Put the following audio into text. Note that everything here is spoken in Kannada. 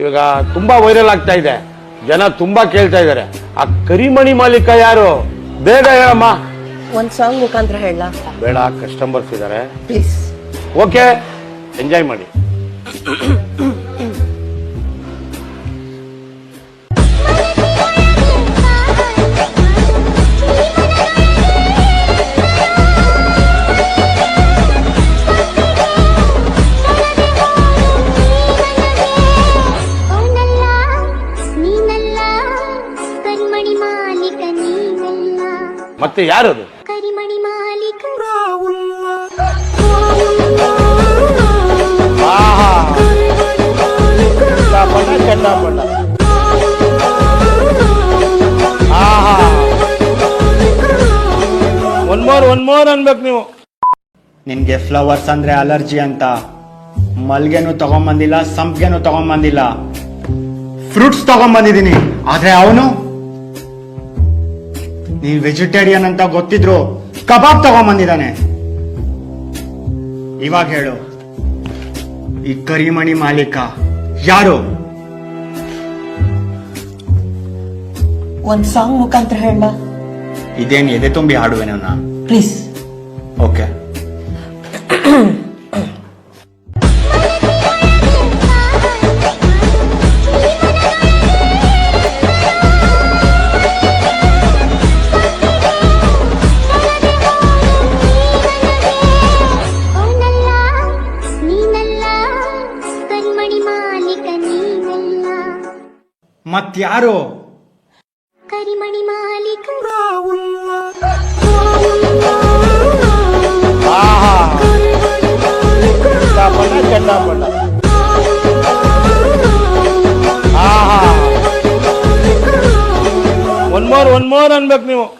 ಇವಾಗ ತುಂಬಾ ವೈರಲ್ ಆಗ್ತಾ ಇದೆ. ಜನ ತುಂಬಾ ಕೇಳ್ತಾ ಇದ್ದಾರೆ. ಆ ಕರಿಮಣಿ ಮಾಲೀಕ ಯಾರು? ಬೇಗ ಹೇಳಮ್ಮ. ಒಂದ್ ಸಾಂಗ್ ಮುಖಾಂತರ ಹೇಳ. ಬೇಡ ಕಸ್ಟಮರ್ಸ್ ಇದ್ದಾರೆ. ಪ್ಲೀಸ್ ಓಕೆ ಎಂಜಾಯ್ ಮಾಡಿ. ಮತ್ತೆ ಯಾರದು? ಕರಿಮಣಿ ಮಾಲೀಕ. ಆಹಾ. ಚಟಾಪಟ ಚಟಾಪಟ ಆಹಾ ಒನ್ ಮೋರ್ ಒನ್ ಮೋರ್ ಅನ್ಬೇಕು ನೀವು. ನಿನ್ಗೆ ಫ್ಲವರ್ಸ್ ಅಂದ್ರೆ ಅಲರ್ಜಿ ಅಂತ. ಮಲ್ಗೆನು ತಗೊಂಬಂದಿಲ್ಲ ಸಂಪ್ಗೆನು ತಗೊಂಬಂದಿಲ್ಲ. ಫ್ರೂಟ್ಸ್ ತಗೊಂಬಂದಿದ್ದೀನಿ. ಆದ್ರೆ ಅವನು ನೀನ್ ವೆಜಿಟೇರಿಯನ್ ಅಂತ ಗೊತ್ತಿದ್ರು ಕಬಾಬ್ ತಗೊಂಬಂದಿದ್ದಾನೆ. ಇವಾಗ ಹೇಳು ಈ ಕರಿಮಣಿ ಮಾಲೀಕ ಯಾರು? ಒಂದ್ ಸಾಂಗ್ ಮುಖಾಂತರ ಹೇಳ ಇದೇನ್ ಎದೆ ತುಂಬಿ ಹಾಡುವೆನ ಪ್ಲೀಸ್ ಓಕೆ ಮತ್ಯಾರು? ಕರಿಮಣಿ ಮಾಲೀಕ. ಆಹಾ. ಚಟಾಪಟ ಚಟಾಪಟ ಆಹಾ. ಒನ್ ಮೋರ್ ಒನ್ ಮೋರ್ ಅನ್ಬೇಕು ನೀವು.